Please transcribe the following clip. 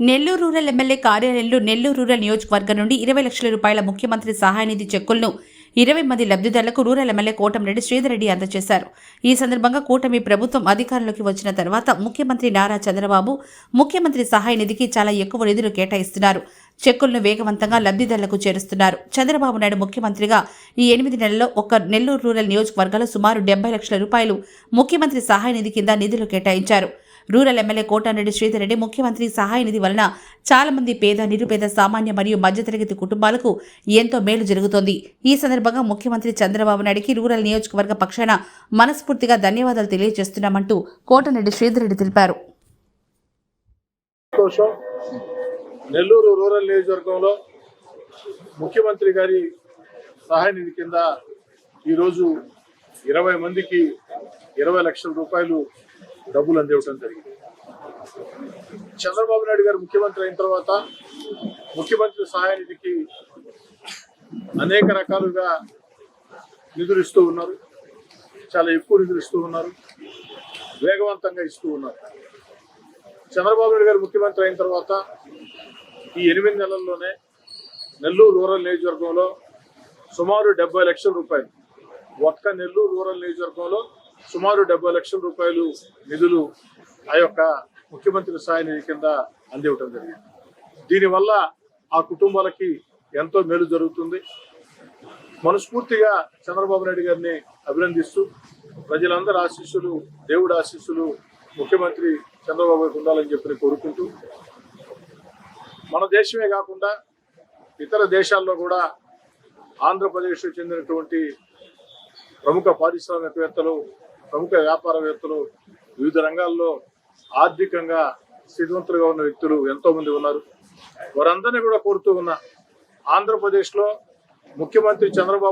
Nellore rural MLA కార్యాలయంలో Nellore rural నియోజకవర్గం నుండి ఇరవై లక్షల రూపాయల ముఖ్యమంత్రి సహాయ నిధి చెక్కులను ఇరవై మంది లబ్ధిదారులకు రూరల్ ఎమ్మెల్యే కోటంరెడ్డి శ్రీధర్ రెడ్డి అందజేశారు. ఈ సందర్భంగా కూటమి ప్రభుత్వం అధికారంలోకి వచ్చిన తర్వాత ముఖ్యమంత్రి నారా చంద్రబాబు ముఖ్యమంత్రి సహాయ నిధికి చాలా ఎక్కువ నిధులు కేటాయిస్తున్నారు. చెక్కులను వేగవంతంగా లబ్ధిదారులకు చేరుస్తున్నారు. చంద్రబాబు నాయుడు ముఖ్యమంత్రిగా ఈ ఎనిమిది నెలల్లో ఒక నెల్లూరు రూరల్ నియోజకవర్గాల్లో సుమారు డెబ్బై లక్షల రూపాయలు ముఖ్యమంత్రి సహాయ నిధి కింద నిధులు కేటాయించారు. రూరల్ ఎమ్మెల్యే కోటారెడ్డి శ్రీధర్ రెడ్డి ముఖ్యమంత్రి సహాయ నిధి వలన చాలా మంది పేద నిరుపేద సామాన్య మరియు మధ్యతరగతి కుటుంబాలకు ఎంతో మేలు జరుగుతోంది. ఈ సందర్భంగా ముఖ్యమంత్రి చంద్రబాబు నాయుడికి రూరల్ నియోజకవర్గ పక్షాన మనస్ఫూర్తిగా ధన్యవాదాలు తెలియజేస్తున్నామంటూ కోటరెడ్డి శ్రీధర్ రెడ్డి తెలిపారు నెల్లూరు రూరల్ నియోజకవర్గంలో ముఖ్యమంత్రి గారి సహాయ నిధి కింద ఈరోజు ఇరవై మందికి ఇరవై లక్షల రూపాయలు డబ్బులు అందివ్వడం జరిగింది. చంద్రబాబు నాయుడు గారు ముఖ్యమంత్రి అయిన తర్వాత ముఖ్యమంత్రి సహాయ నిధికి అనేక రకాలుగా నిధులు ఇస్తూ ఉన్నారు. చాలా ఎక్కువ నిధులు ఇస్తూ ఉన్నారు. వేగవంతంగా ఇస్తూ ఉన్నారు. చంద్రబాబు నాయుడు గారు ముఖ్యమంత్రి అయిన తర్వాత ఈ ఎనిమిది నెలల్లోనే నెల్లూరు రూరల్ నియోజకవర్గంలో సుమారు డెబ్బై లక్షల రూపాయలు ఒక్క నెల్లూరు రూరల్ నియోజకవర్గంలో సుమారు డెబ్బై లక్షల రూపాయలు నిధులు ఆ యొక్క ముఖ్యమంత్రి సహాయ నిధి కింద అందివ్వటం జరిగింది. దీనివల్ల ఆ కుటుంబాలకి ఎంతో మేలు జరుగుతుంది. మనస్ఫూర్తిగా చంద్రబాబు నాయుడు గారిని అభినందిస్తూ ప్రజలందరి ఆశీస్సులు దేవుడి ఆశీస్సులు ముఖ్యమంత్రి చంద్రబాబు గారికి ఉండాలని చెప్పి కోరుకుంటూ మన దేశమే కాకుండా ఇతర దేశాల్లో కూడా ఆంధ్రప్రదేశ్కు చెందినటువంటి ప్రముఖ పారిశ్రామికవేత్తలు ప్రముఖ వ్యాపారవేత్తలు వివిధ రంగాల్లో ఆర్థికంగా స్థితివంతులుగా ఉన్న వ్యక్తులు ఎంతో మంది ఉన్నారు. వారందరినీ కూడా కోరుతూ ఉన్నా ఆంధ్రప్రదేశ్లో ముఖ్యమంత్రి చంద్రబాబు